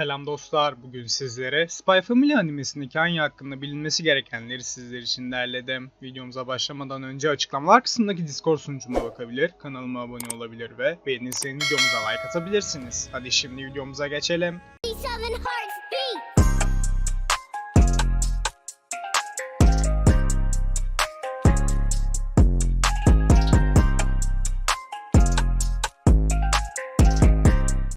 Selam dostlar. Bugün sizlere Spy Family animesindeki Anya hakkında bilinmesi gerekenleri sizler için derledim. Videomuza başlamadan önce açıklamalar kısmındaki Discord sunucuma bakabilir, kanalıma abone olabilir ve beğenirseniz videomuza like atabilirsiniz. Hadi şimdi videomuza geçelim.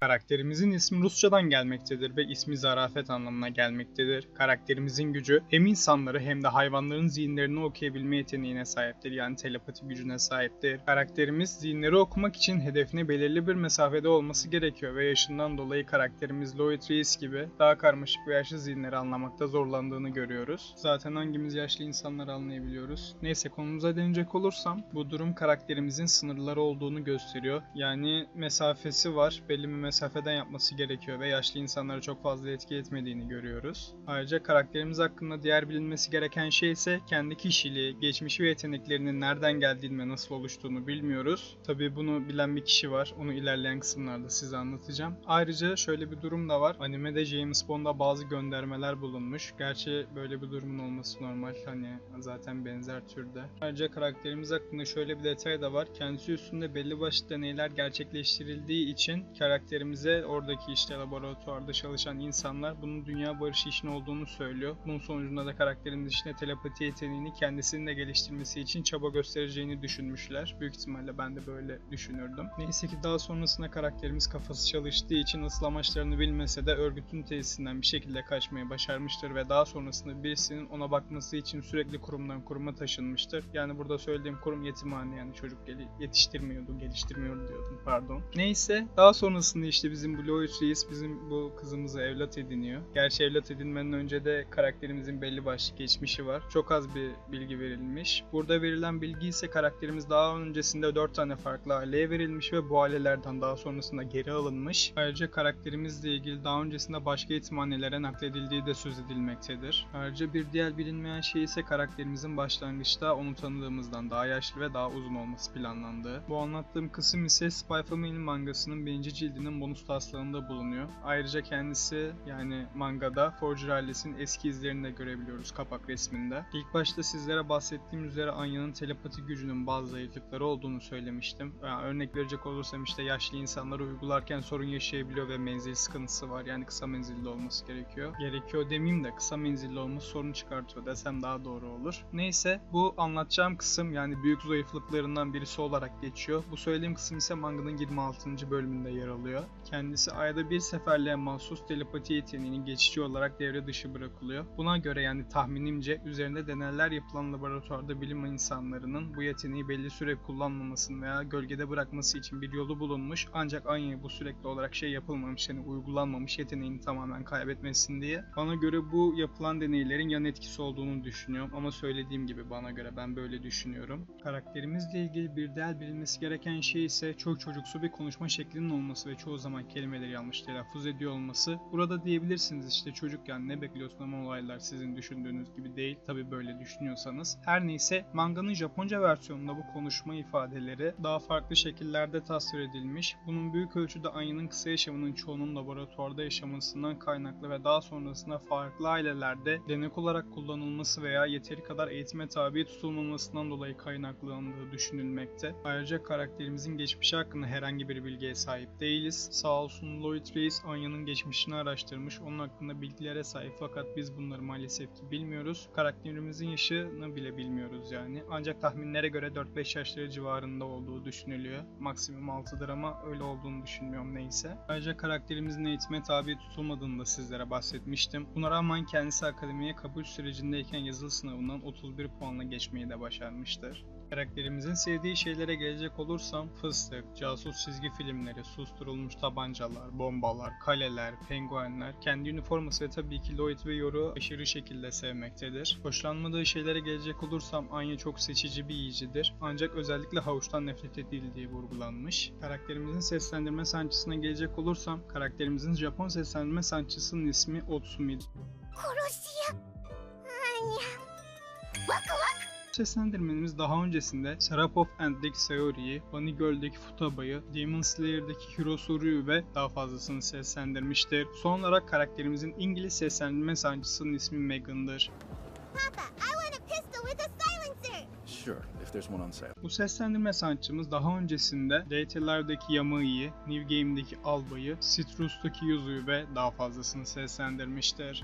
Karakterimizin ismi Rusçadan gelmektedir ve ismi zarafet anlamına gelmektedir. Karakterimizin gücü hem insanları hem de hayvanların zihinlerini okuyabilme yeteneğine sahiptir. Yani telepati gücüne sahiptir. Karakterimiz zihinleri okumak için hedefine belirli bir mesafede olması gerekiyor ve yaşından dolayı karakterimiz Lloyd Reis gibi daha karmaşık ve yaşlı zihinleri anlamakta zorlandığını görüyoruz. Zaten hangimiz yaşlı insanları anlayabiliyoruz. Neyse konumuza dönecek olursam bu durum karakterimizin sınırları olduğunu gösteriyor. Yani mesafesi var. Belli bir mesafeden yapması gerekiyor ve yaşlı insanları çok fazla etki etmediğini görüyoruz. Ayrıca karakterimiz hakkında diğer bilinmesi gereken şey ise kendi kişiliği, geçmişi ve yeteneklerinin nereden geldiğini ve nasıl oluştuğunu bilmiyoruz. Tabii bunu bilen bir kişi var. Onu ilerleyen kısımlarda size anlatacağım. Ayrıca şöyle bir durum da var. Animede James Bond'a bazı göndermeler bulunmuş. Gerçi böyle bir durumun olması normal. Hani zaten benzer türde. Ayrıca karakterimiz hakkında şöyle bir detay da var. Kendisi üstünde belli başlı deneyler gerçekleştirildiği için karakterimize oradaki işte laboratuvarda çalışan insanlar bunun dünya barışı için olduğunu söylüyor. Bunun sonucunda da karakterimiz içinde telepati yeteneğini kendisinin de geliştirmesi için çaba göstereceğini düşünmüşler. Büyük ihtimalle ben de böyle düşünürdüm. Neyse ki daha sonrasında karakterimiz kafası çalıştığı için asıl amaçlarını bilmese de örgütün tesisinden bir şekilde kaçmayı başarmıştır ve daha sonrasında birisinin ona bakması için sürekli kurumdan kuruma taşınmıştır. Yani burada söylediğim kurum yetimhane yani çocuk yetiştirmiyordu, geliştirmiyordu diyordum pardon. Neyse daha sonrasında işte bizim bu Lloyd Reis bizim bu kızımızı evlat ediniyor. Gerçi evlat edinmenin önce de karakterimizin belli başlı geçmişi var. Çok az bir bilgi verilmiş. Burada verilen bilgi ise karakterimiz daha öncesinde 4 tane farklı aileye verilmiş ve bu ailelerden daha sonrasında geri alınmış. Ayrıca karakterimizle ilgili daha öncesinde başka yetimhanelere nakledildiği de söz edilmektedir. Ayrıca bir diğer bilinmeyen şey ise karakterimizin başlangıçta onu tanıdığımızdan daha yaşlı ve daha uzun olması planlandığı. Bu anlattığım kısım ise Spy Family mangasının birinci cildinin bonus taslağında bulunuyor. Ayrıca kendisi yani mangada Forger ailesinin eski izlerini de görebiliyoruz kapak resminde. İlk başta sizlere bahsettiğim üzere Anya'nın telepati gücünün bazı zayıflıkları olduğunu söylemiştim. Yani örnek verecek olursam işte yaşlı insanları uygularken sorun yaşayabiliyor ve menzil sıkıntısı var. Yani kısa menzilli olması gerekiyor. Gerekiyor demeyeyim de kısa menzilli olması sorun çıkartıyor desem daha doğru olur. Neyse bu anlatacağım kısım yani büyük zayıflıklarından birisi olarak geçiyor. Bu söylediğim kısım ise manganın 26. bölümünde yer alıyor. Kendisi ayda bir seferliğe mahsus telepati yeteneğinin geçici olarak devre dışı bırakılıyor. Buna göre yani tahminimce üzerinde deneyler yapılan laboratuvarda bilim insanlarının bu yeteneği belli süre kullanmamasını veya gölgede bırakması için bir yolu bulunmuş. Ancak Anya'ya bu sürekli olarak şey yapılmamış yani uygulanmamış yeteneğini tamamen kaybetmesin diye. Bana göre bu yapılan deneylerin yan etkisi olduğunu düşünüyorum ama söylediğim gibi bana göre ben böyle düşünüyorum. Karakterimizle ilgili bir diğer bilinmesi gereken şey ise çok çocuksu bir konuşma şeklinin olması ve çoğu zaman kelimeleri yanlış telaffuz ediyor olması. Burada diyebilirsiniz işte çocuk yani ne bekliyorsun ama olaylar sizin düşündüğünüz gibi değil. Tabi böyle düşünüyorsanız. Her neyse manganın Japonca versiyonunda bu konuşma ifadeleri daha farklı şekillerde tasvir edilmiş. Bunun büyük ölçüde Anya'nın kısa yaşamının çoğunun laboratuvarda yaşamasından kaynaklı ve daha sonrasında farklı ailelerde denek olarak kullanılması veya yeteri kadar eğitime tabi tutulmamasından dolayı kaynaklandığı düşünülmekte. Ayrıca karakterimizin geçmişi hakkında herhangi bir bilgiye sahip değiliz. Sağ olsun Lloyd Reis Anya'nın geçmişini araştırmış. Onun hakkında bilgilere sahip fakat biz bunları maalesef ki bilmiyoruz. Karakterimizin yaşını bile bilmiyoruz yani. Ancak tahminlere göre 4-5 yaşları civarında olduğu düşünülüyor. Maksimum 6'dır ama öyle olduğunu düşünmüyorum neyse. Ayrıca karakterimizin eğitime tabi tutulmadığını da sizlere bahsetmiştim. Buna rağmen kendisi akademiye kabul sürecindeyken yazılı sınavından 31 puanla geçmeyi de başarmıştır. Karakterimizin sevdiği şeylere gelecek olursam fıstık, casus çizgi filmleri, susturulmuş tabancalar, bombalar, kaleler, penguenler, kendi üniforması ve tabii ki Lloyd ve Yoru aşırı şekilde sevmektedir. Hoşlanmadığı şeylere gelecek olursam Anya çok seçici bir yiyicidir. Ancak özellikle havuçtan nefret edildiği vurgulanmış. Karakterimizin seslendirme sanatçısına gelecek olursam karakterimizin Japon seslendirme sanatçısının ismi Otsumi. Korosiya! Anya! Vak vak! Seslendirmenimiz daha öncesinde Serapov End'deki Sayori'yi, Bunny Girl'deki Futaba'yı, Demon Slayer'daki Hirosoru'yu ve daha fazlasını seslendirmiştir. Son olarak karakterimizin İngiliz seslendirme sancısının ismi Megan'dır. Papa, I want a pistol with a silencer. Sure, if there's one on sale. Bu seslendirme sanatçımız daha öncesinde Dateler'deki Yamai'yi, New Game'deki Alba'yı, Citrus'taki Yuzu'yu ve daha fazlasını seslendirmiştir.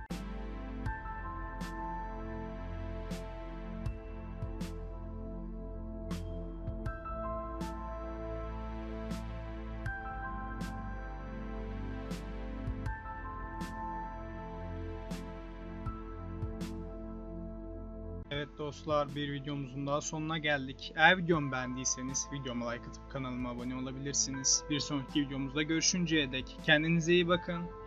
Dostlar bir videomuzun daha sonuna geldik. Eğer videomu beğendiyseniz videoma like atıp kanalıma abone olabilirsiniz. Bir sonraki videomuzda görüşünceye dek kendinize iyi bakın.